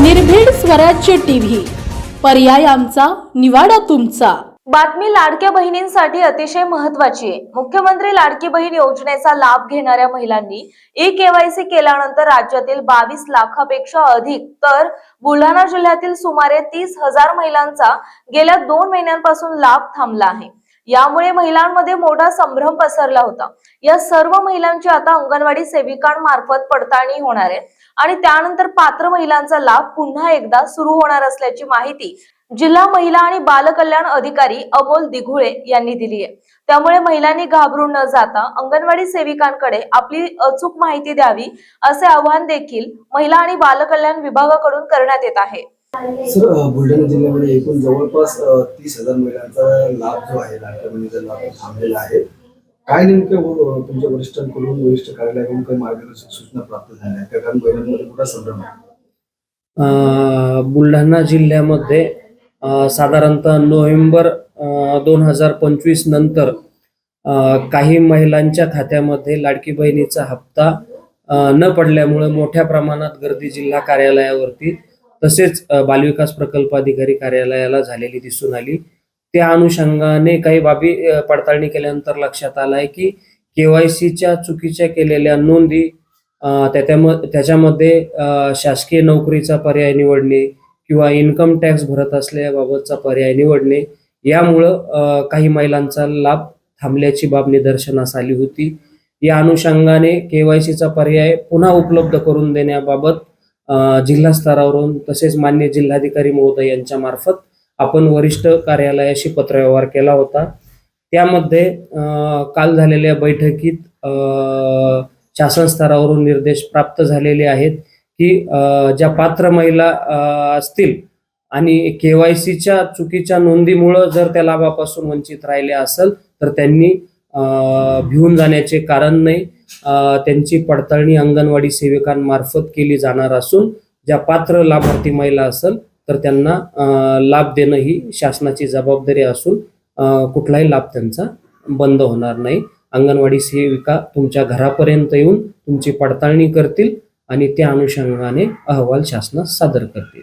निर्भीड स्वराज्य टीव्ही. पर्याय आमचा निवाडा तुमचा. बातमी लाडक्या बहिणींसाठी अतिशय महत्वाची आहे. मुख्यमंत्री लाडकी बहीण योजनेचा लाभ घेणाऱ्या महिलांनी ई केवायसी केल्यानंतर राज्यातील बावीस लाखापेक्षा अधिक तर बुलढाणा जिल्ह्यातील सुमारे तीस हजार महिलांचा गेल्या दोन महिन्यांपासून लाभ थांबला आहे. यामुळे महिलांमध्ये मोठा संभ्रम पसरला होता. या सर्व महिलांची आता अंगणवाडी सेविकांमार्फत पडताळणी होणार आहे. आणि त्यानंतर पात्र महिलांचा लाभ पुन्हा एकदा सुरू होणार असल्याची माहिती जिल्हा महिला आणि बालकल्याण अधिकारी अमोल दिघुळे यांनी दिली आहे. त्यामुळे महिलांनी घाबरून न जाता अंगणवाडी सेविकांकडे आपली अचूक माहिती द्यावी असे आवाहन देखील महिला आणि बालकल्याण विभागाकडून करण्यात येत आहे. सर बुलढाणा जिल्ह्यामध्ये एकूण जवळपास तीस हजार महिलांचा लाभ जो आहे लाडक्या लाभ थांबलेला आहे. काय नेमकं हो, तुमच्या वरिष्ठांकडून वरिष्ठ कार्यालयाकडून काही मार्गदर्शक सूचना प्राप्त झाल्या त्या कारण महिलांमध्ये मोठा संभ्रम आहे? बुलढाणा जिल्ह्यामध्ये साधारणतः नोव्हेंबर दोन हजार पंचवीस नंतर काही महिलांच्या खात्यामध्ये लाडकी बहिणीचा हप्ता न पडल्यामुळे मोठ्या प्रमाणात गर्दी जिल्हा कार्यालयावरती तसेच बालविकास प्रकल्प अधिकारी कार्यालयाला झालेली दिसून आली. त्या अनुषंगाने काही बाबी पडताळणी केल्यानंतर लक्षात आलं आहे की केवायसीच्या चुकीच्या केलेल्या नोंदी त्याच्यामध्ये शासकीय नोकरीचा पर्याय निवडणे किंवा इन्कम टॅक्स भरत असल्याबाबतचा पर्याय निवडणे यामुळं काही महिलांचा लाभ थांबल्याची बाब निदर्शनास आली होती. या अनुषंगाने केवायसीचा पर्याय पुन्हा उपलब्ध करून देण्याबाबत जिल्हा स्तरावरून तसेच मान्य जिल्हाधिकारी महोदय यांच्या मार्फत आपण वरिष्ठ कार्यालयाशी पत्रव्यवहार केला होता. त्यामध्ये काल झालेल्या बैठकीत शासन स्तरावरून निर्देश प्राप्त झालेले आहेत की ज्या पात्र महिला असतील आणि केवायसीच्या चुकीच्या नोंदीमुळं जर त्या लाभापासून वंचित राहिले असेल तर त्यांनी भिवून जाण्याचे कारण नाही. त्यांची पडताळणी अंगणवाडी सेविकांमार्फत केली जाणार असून ज्या पात्र लाभार्थी महिला असेल तर त्यांना लाभ देणं ही शासनाची जबाबदारी असून कुठलाही लाभ त्यांचा बंद होणार नाही. अंगणवाडी सेविका तुमच्या घरापर्यंत येऊन तुमची पडताळणी करतील आणि त्या अनुषंगाने अहवाल शासनास सादर करतील.